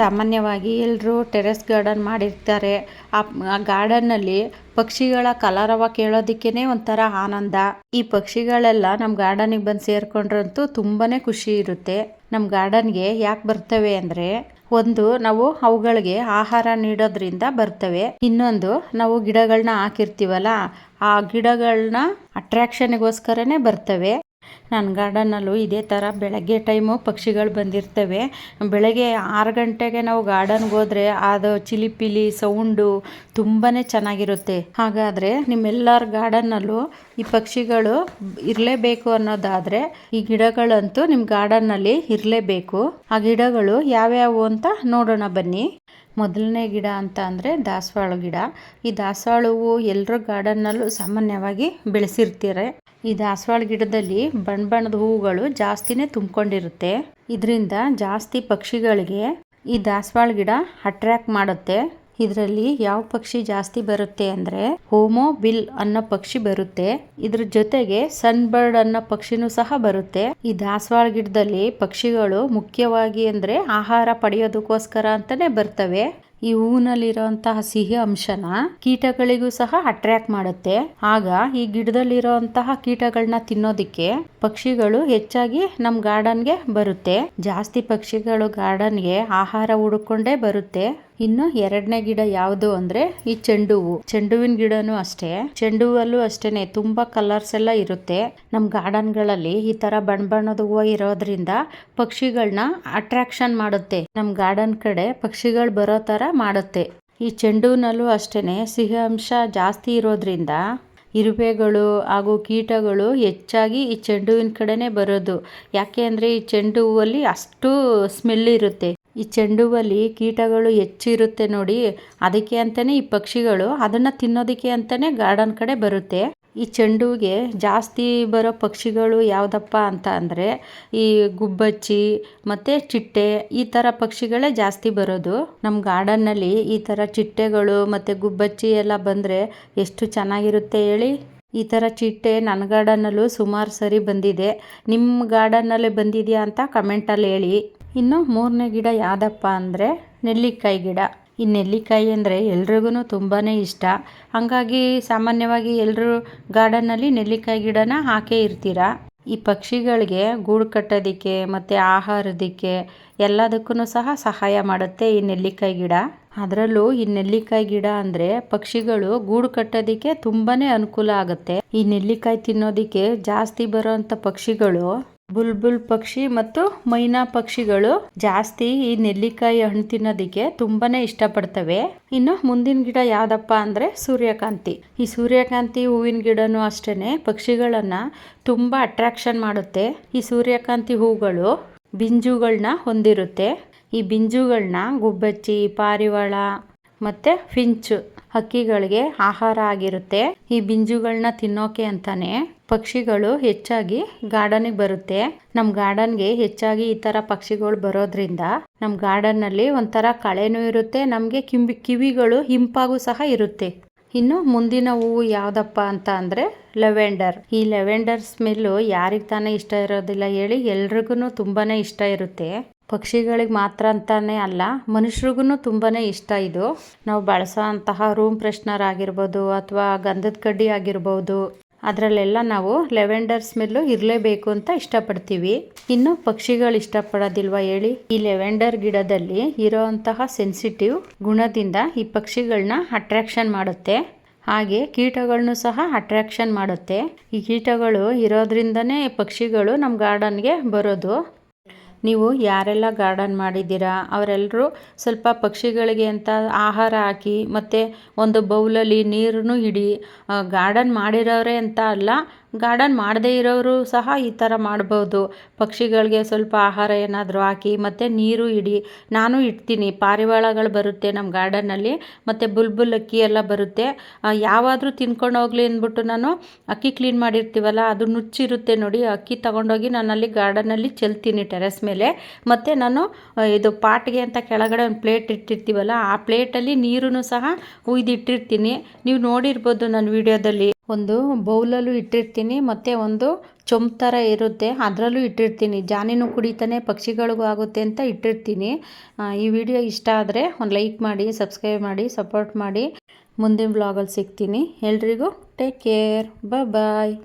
ಸಾಮಾನ್ಯವಾಗಿ ಎಲ್ಲರೂ terrace garden ಮಾಡಿರ್ತಾರೆ. ಆ ಗಾರ್ಡನ್ ಗಾರ್ಡನ್ನಲ್ಲಿ ಪಕ್ಷಿಗಳ ಕಲರವ ಕೇಳೋದಕ್ಕೇ ಒಂಥರ ಆನಂದ. ಈ ಪಕ್ಷಿಗಳೆಲ್ಲ ನಮ್ಮ ಗಾರ್ಡನಿಗೆ ಬಂದು ಸೇರ್ಕೊಂಡ್ರಂತೂ ತುಂಬಾನೇ ಖುಷಿ ಇರುತ್ತೆ. ನಮ್ಮ ಗಾರ್ಡನ್ಗೆ ಯಾಕೆ ಬರ್ತವೆ ಅಂದರೆ, ಒಂದು ನಾವು ಅವುಗಳಿಗೆ ಆಹಾರ ನೀಡೋದ್ರಿಂದ ಬರ್ತವೆ. ಇನ್ನೊಂದು, ನಾವು ಗಿಡಗಳನ್ನ ಹಾಕಿರ್ತೀವಲ್ಲ, ಆ ಗಿಡಗಳನ್ನ ಅಟ್ರಾಕ್ಷನ್ಗೋಸ್ಕರನೇ ಬರ್ತವೆ. ನನ್ನ ಗಾರ್ಡನ್ನಲ್ಲೂ ಇದೇ ಥರ ಬೆಳಗ್ಗೆ ಟೈಮು ಪಕ್ಷಿಗಳು ಬಂದಿರ್ತವೆ. ಬೆಳಗ್ಗೆ ಆರು ಗಂಟೆಗೆ ನಾವು ಗಾರ್ಡನ್ಗೆ ಹೋದರೆ ಅದು ಚಿಲಿಪಿಲಿ ಸೌಂಡು ತುಂಬಾ ಚೆನ್ನಾಗಿರುತ್ತೆ. ಹಾಗಾದರೆ ನಿಮ್ಮೆಲ್ಲರ ಗಾರ್ಡನ್ನಲ್ಲೂ ಈ ಪಕ್ಷಿಗಳು ಇರಲೇಬೇಕು ಅನ್ನೋದಾದರೆ ಈ ಗಿಡಗಳಂತೂ ನಿಮ್ಮ ಗಾರ್ಡನ್ನಲ್ಲಿ ಇರಲೇಬೇಕು. ಆ ಗಿಡಗಳು ಯಾವ್ಯಾವು ಅಂತ ನೋಡೋಣ ಬನ್ನಿ. ಮೊದಲನೇ ಗಿಡ ಅಂತ ಅಂದರೆ ದಾಸವಾಳ ಗಿಡ. ಈ ದಾಸವಾಳ ಹೂವು ಎಲ್ಲರ ಗಾರ್ಡನ್ನಲ್ಲೂ ಸಾಮಾನ್ಯವಾಗಿ ಬೆಳೆಸಿರ್ತಾರೆ. ಈ ದಾಸವಾಳ ಗಿಡದಲ್ಲಿ ಬಣ್ಣ ಬಣ್ಣದ ಹೂವುಗಳು ಜಾಸ್ತಿನೇ ತುಂಬಿಕೊಂಡಿರುತ್ತೆ. ಇದರಿಂದ ಜಾಸ್ತಿ ಪಕ್ಷಿಗಳಿಗೆ ಈ ದಾಸವಾಳ ಗಿಡ ಅಟ್ರ್ಯಾಕ್ಟ್ ಮಾಡುತ್ತೆ. ಇದರಲ್ಲಿ ಯಾವ ಪಕ್ಷಿ ಜಾಸ್ತಿ ಬರುತ್ತೆ ಅಂದ್ರೆ ಹೋಮೋ ಬಿಲ್ ಅನ್ನೋ ಪಕ್ಷಿ ಬರುತ್ತೆ. ಇದ್ರ ಜೊತೆಗೆ ಸನ್ ಬರ್ಡ್ ಅನ್ನೋ ಪಕ್ಷಿನೂ ಸಹ ಬರುತ್ತೆ. ಈ ದಾಸವಾಳ ಗಿಡದಲ್ಲಿ ಪಕ್ಷಿಗಳು ಮುಖ್ಯವಾಗಿ ಅಂದ್ರೆ ಆಹಾರ ಪಡೆಯೋದಕ್ಕೋಸ್ಕರ ಅಂತಾನೆ ಬರ್ತವೆ. ಈ ಹೂವಿನಲ್ಲಿರುವಂತಹ ಸಿಹಿ ಅಂಶನ ಕೀಟಗಳಿಗೂ ಸಹ ಅಟ್ರಾಕ್ಟ್ ಮಾಡುತ್ತೆ. ಆಗ ಈ ಗಿಡದಲ್ಲಿರುವಂತಹ ಕೀಟಗಳನ್ನ ತಿನ್ನೋದಿಕ್ಕೆ ಪಕ್ಷಿಗಳು ಹೆಚ್ಚಾಗಿ ನಮ್ಮ ಗಾರ್ಡನ್ಗೆ ಬರುತ್ತೆ. ಜಾಸ್ತಿ ಪಕ್ಷಿಗಳು ಗಾರ್ಡನ್ಗೆ ಆಹಾರ ಹುಡುಕೊಂಡೇ ಬರುತ್ತೆ. ಇನ್ನು ಎರಡನೇ ಗಿಡ ಯಾವುದು ಅಂದ್ರೆ ಈ ಚೆಂಡು ಹೂವು ಚೆಂಡುವಿನ ಗಿಡನೂ ಅಷ್ಟೇ. ಚೆಂಡು ಹೂವಲ್ಲೂ ಅಷ್ಟೇನೆ, ತುಂಬಾ ಕಲರ್ಸ್ ಎಲ್ಲ ಇರುತ್ತೆ. ನಮ್ಮ ಗಾರ್ಡನ್ಗಳಲ್ಲಿ ಈ ತರ ಬಣ್ಣ ಬಣ್ಣದ ಹೂವು ಇರೋದ್ರಿಂದ ಪಕ್ಷಿಗಳನ್ನ ಅಟ್ರಾಕ್ಷನ್ ಮಾಡುತ್ತೆ. ನಮ್ಮ ಗಾರ್ಡನ್ ಕಡೆ ಪಕ್ಷಿಗಳು ಬರೋ ತರ ಮಾಡುತ್ತೆ. ಈ ಚೆಂಡುವಿನಲ್ಲೂ ಅಷ್ಟೇನೆ, ಸಿಹಿ ಅಂಶ ಜಾಸ್ತಿ ಇರೋದ್ರಿಂದ ಇರುವೆಗಳು ಹಾಗೂ ಕೀಟಗಳು ಹೆಚ್ಚಾಗಿ ಈ ಚೆಂಡು ಹೂವಿನ ಕಡೆನೇ ಬರೋದು. ಯಾಕೆ ಅಂದರೆ ಈ ಚೆಂಡು ಹೂವಲ್ಲಿ ಅಷ್ಟು ಸ್ಮೆಲ್ ಇರುತ್ತೆ. ಈ ಚೆಂಡು ಹೂವಲ್ಲಿ ಕೀಟಗಳು ಹೆಚ್ಚಿರುತ್ತೆ ನೋಡಿ, ಅದಕ್ಕೆ ಅಂತಲೇ ಈ ಪಕ್ಷಿಗಳು, ಅದನ್ನು ತಿನ್ನೋದಕ್ಕೆ ಅಂತಲೇ ಗಾರ್ಡನ್ ಕಡೆ ಬರುತ್ತೆ. ಈ ಚೆಂಡುವಿಗೆ ಜಾಸ್ತಿ ಬರೋ ಪಕ್ಷಿಗಳು ಯಾವುದಪ್ಪ ಅಂತ ಅಂದರೆ, ಈ ಗುಬ್ಬಚ್ಚಿ ಮತ್ತು ಚಿಟ್ಟೆ, ಈ ಥರ ಪಕ್ಷಿಗಳೇ ಜಾಸ್ತಿ ಬರೋದು. ನಮ್ಮ ಗಾರ್ಡನ್ನಲ್ಲಿ ಈ ಥರ ಚಿಟ್ಟೆಗಳು ಮತ್ತು ಗುಬ್ಬಚ್ಚಿ ಎಲ್ಲ ಬಂದರೆ ಎಷ್ಟು ಚೆನ್ನಾಗಿರುತ್ತೆ ಹೇಳಿ? ಈ ಥರ ಚಿಟ್ಟೆ ನನ್ನ ಗಾರ್ಡನ್ನಲ್ಲೂ ಸುಮಾರು ಸರಿ ಬಂದಿದೆ. ನಿಮ್ಮ ಗಾರ್ಡನ್ನಲ್ಲೇ ಬಂದಿದೆಯಾ ಅಂತ ಕಮೆಂಟಲ್ಲಿ ಹೇಳಿ. ಇನ್ನು ಮೂರನೇ ಗಿಡ ಯಾವುದಪ್ಪ ಅಂದರೆ ನೆಲ್ಲಿಕಾಯಿ ಗಿಡ. ಈ ನೆಲ್ಲಿಕಾಯಿ ಅಂದರೆ ಎಲ್ರಿಗೂ ತುಂಬಾ ಇಷ್ಟ. ಹಾಗಾಗಿ ಸಾಮಾನ್ಯವಾಗಿ ಎಲ್ಲರೂ ಗಾರ್ಡನ್ನಲ್ಲಿ ನೆಲ್ಲಿಕಾಯಿ ಗಿಡನ ಹಾಕೇ ಇರ್ತೀರ? ಈ ಪಕ್ಷಿಗಳಿಗೆ ಗೂಡು ಕಟ್ಟೋದಕ್ಕೆ ಮತ್ತು ಆಹಾರದಕ್ಕೆ ಎಲ್ಲದಕ್ಕೂ ಸಹ ಸಹಾಯ ಮಾಡುತ್ತೆ ಈ ನೆಲ್ಲಿಕಾಯಿ ಗಿಡ. ಅದರಲ್ಲೂ ಈ ನೆಲ್ಲಿಕಾಯಿ ಗಿಡ ಅಂದರೆ ಪಕ್ಷಿಗಳು ಗೂಡು ಕಟ್ಟೋದಕ್ಕೆ ತುಂಬಾ ಅನುಕೂಲ ಆಗುತ್ತೆ. ಈ ನೆಲ್ಲಿಕಾಯಿ ತಿನ್ನೋದಕ್ಕೆ ಜಾಸ್ತಿ ಬರೋವಂಥ ಪಕ್ಷಿಗಳು ಬುಲ್ಬುಲ್ ಪಕ್ಷಿ ಮತ್ತು ಮೈನಾ ಪಕ್ಷಿಗಳು ಜಾಸ್ತಿ ಈ ನೆಲ್ಲಿಕಾಯಿ ಹಣ್ಣು ತಿನ್ನೋದಕ್ಕೆ ತುಂಬಾನೇ ಇಷ್ಟಪಡ್ತವೆ. ಇನ್ನು ಮುಂದಿನ ಗಿಡ ಯಾವ್ದಪ್ಪ ಅಂದ್ರೆ ಸೂರ್ಯಕಾಂತಿ. ಈ ಸೂರ್ಯಕಾಂತಿ ಹೂವಿನ ಗಿಡನೂ ಅಷ್ಟೇನೆ, ಪಕ್ಷಿಗಳನ್ನ ತುಂಬಾ ಅಟ್ರಾಕ್ಷನ್ ಮಾಡುತ್ತೆ. ಈ ಸೂರ್ಯಕಾಂತಿ ಹೂಗಳು ಬಿಂಜುಗಳನ್ನ ಹೊಂದಿರುತ್ತೆ. ಈ ಬಿಂಜುಗಳನ್ನ ಗುಬ್ಬಚ್ಚಿ, ಪಾರಿವಾಳ ಮತ್ತೆ ಫಿಂಚು ಹಕ್ಕಿಗಳಿಗೆ ಆಹಾರ ಆಗಿರುತ್ತೆ. ಈ ಬಿಂಜುಗಳನ್ನ ತಿನ್ನೋಕೆ ಅಂತಾನೆ ಪಕ್ಷಿಗಳು ಹೆಚ್ಚಾಗಿ ಗಾರ್ಡನಿಗೆ ಬರುತ್ತೆ. ನಮ್ಮ ಗಾರ್ಡನ್ಗೆ ಹೆಚ್ಚಾಗಿ ಈ ಥರ ಪಕ್ಷಿಗಳು ಬರೋದ್ರಿಂದ ನಮ್ಮ ಗಾರ್ಡನ್ನಲ್ಲಿ ಒಂಥರ ಕಳೆನೂ ಇರುತ್ತೆ, ನಮಗೆ ಕಿಂಬಿ, ಕಿವಿಗಳು ಹಿಂಪಾಗೂ ಸಹ ಇರುತ್ತೆ. ಇನ್ನು ಮುಂದಿನ ಹೂವು ಯಾವುದಪ್ಪ ಅಂತ ಅಂದರೆ ಲೆವೆಂಡರ್ ಈ ಲೆವೆಂಡರ್ ಸ್ಮೆಲ್ಲು ಯಾರಿಗೆ ತಾನೇ ಇಷ್ಟ ಇರೋದಿಲ್ಲ ಹೇಳಿ ಎಲ್ರಿಗೂ ತುಂಬಾ ಇಷ್ಟ ಇರುತ್ತೆ. ಪಕ್ಷಿಗಳಿಗೆ ಮಾತ್ರ ಅಂತಾನೆ ಅಲ್ಲ, ಮನುಷ್ಯರಿಗೂ ತುಂಬಾ ಇಷ್ಟ ಇದು. ನಾವು ಬಳಸೋ ಅಂತಹ ರೂಮ್ ಫ್ರೆಶ್ನರ್ ಆಗಿರ್ಬೋದು ಅಥವಾ ಗಂಧದ ಕಡ್ಡಿ ಆಗಿರ್ಬೋದು, ಅದರಲ್ಲೆಲ್ಲ ನಾವು ಲೆವೆಂಡರ್ ಸ್ಮೆಲ್ಲು ಇರಲೇಬೇಕು ಅಂತ ಇಷ್ಟಪಡ್ತೀವಿ. ಇನ್ನು ಪಕ್ಷಿಗಳು ಇಷ್ಟಪಡೋದಿಲ್ವಾ ಹೇಳಿ? ಈ ಲೆವೆಂಡರ್ ಗಿಡದಲ್ಲಿ ಇರೋವಂತಹ ಸೆನ್ಸಿಟಿವ್ ಗುಣದಿಂದ ಈ ಪಕ್ಷಿಗಳನ್ನ ಅಟ್ರಾಕ್ಷನ್ ಮಾಡುತ್ತೆ. ಹಾಗೆ ಕೀಟಗಳನ್ನು ಸಹ ಅಟ್ರಾಕ್ಷನ್ ಮಾಡುತ್ತೆ. ಈ ಕೀಟಗಳು ಇರೋದ್ರಿಂದನೇ ಪಕ್ಷಿಗಳು ನಮ್ಮ ಗಾರ್ಡನ್ಗೆ ಬರೋದು. ನೀವು ಯಾರೆಲ್ಲ ಗಾರ್ಡನ್ ಮಾಡಿದ್ದೀರಾ ಅವರೆಲ್ಲರೂ ಸ್ವಲ್ಪ ಪಕ್ಷಿಗಳಿಗೆ ಅಂತ ಆಹಾರ ಹಾಕಿ, ಮತ್ತು ಒಂದು ಬೌಲಲ್ಲಿ ನೀರನ್ನು ಇಡಿ ಗಾರ್ಡನ್ ಮಾಡಿರೋರೆ ಅಂತ ಅಲ್ಲ ಗಾರ್ಡನ್ ಮಾಡದೇ ಇರೋರು ಸಹ ಈ ಥರ ಮಾಡ್ಬೋದು. ಪಕ್ಷಿಗಳಿಗೆ ಸ್ವಲ್ಪ ಆಹಾರ ಏನಾದರೂ ಹಾಕಿ, ಮತ್ತು ನೀರು ಇಡಿ. ನಾನು ಇಡ್ತೀನಿ. ಪಾರಿವಾಳಗಳು ಬರುತ್ತೆ ನಮ್ಮ ಗಾರ್ಡನ್ನಲ್ಲಿ, ಮತ್ತು ಬುಲ್ಬುಲ್ ಅಕ್ಕಿ ಎಲ್ಲ ಬರುತ್ತೆ. ಯಾವಾದರೂ ತಿನ್ಕೊಂಡು ಹೋಗ್ಲಿ ಅಂದ್ಬಿಟ್ಟು ನಾನು ಅಕ್ಕಿ ಕ್ಲೀನ್ ಮಾಡಿರ್ತೀವಲ್ಲ, ಅದು ನುಚ್ಚಿರುತ್ತೆ ನೋಡಿ. ಅಕ್ಕಿ ತಗೊಂಡೋಗಿ ನಾನು ಅಲ್ಲಿ ಗಾರ್ಡನಲ್ಲಿ ಚೆಲ್ತೀನಿ ಟೆರೆಸ್ ಮೇಲೆ. ಮತ್ತು ನಾನು ಇದು ಪಾಟ್ಗೆ ಅಂತ ಕೆಳಗಡೆ ಒಂದು ಪ್ಲೇಟ್ ಇಟ್ಟಿರ್ತೀವಲ್ಲ, ಆ ಪ್ಲೇಟಲ್ಲಿ ನೀರು ಸಹ ಉಯ್ದಿಟ್ಟಿರ್ತೀನಿ. ನೀವು ನೋಡಿರ್ಬೋದು ನನ್ನ ವಿಡಿಯೋದಲ್ಲಿ. ಒಂದು ಬೌಲಲ್ಲೂ ಇಟ್ಟಿರ್ತೀನಿ, ಮತ್ತು ಒಂದು ಚೊಂಬು ಥರ ಇರುತ್ತೆ. ಅದರಲ್ಲೂ ಇಟ್ಟಿರ್ತೀನಿ. ಜಾನಿನೂ ಕುಡಿತಾನೆ, ಪಕ್ಷಿಗಳಿಗೂ ಆಗುತ್ತೆ ಅಂತ ಇಟ್ಟಿರ್ತೀನಿ. ಈ ವಿಡಿಯೋ ಇಷ್ಟ ಆದರೆ ಒಂದು ಲೈಕ್ ಮಾಡಿ, ಸಬ್ಸ್ಕ್ರೈಬ್ ಮಾಡಿ, ಸಪೋರ್ಟ್ ಮಾಡಿ. ಮುಂದಿನ ಬ್ಲಾಗಲ್ಲಿ ಸಿಗ್ತೀನಿ. ಎಲ್ರಿಗೂ ಟೇಕ್ ಕೇರ್ ಬಾಯ್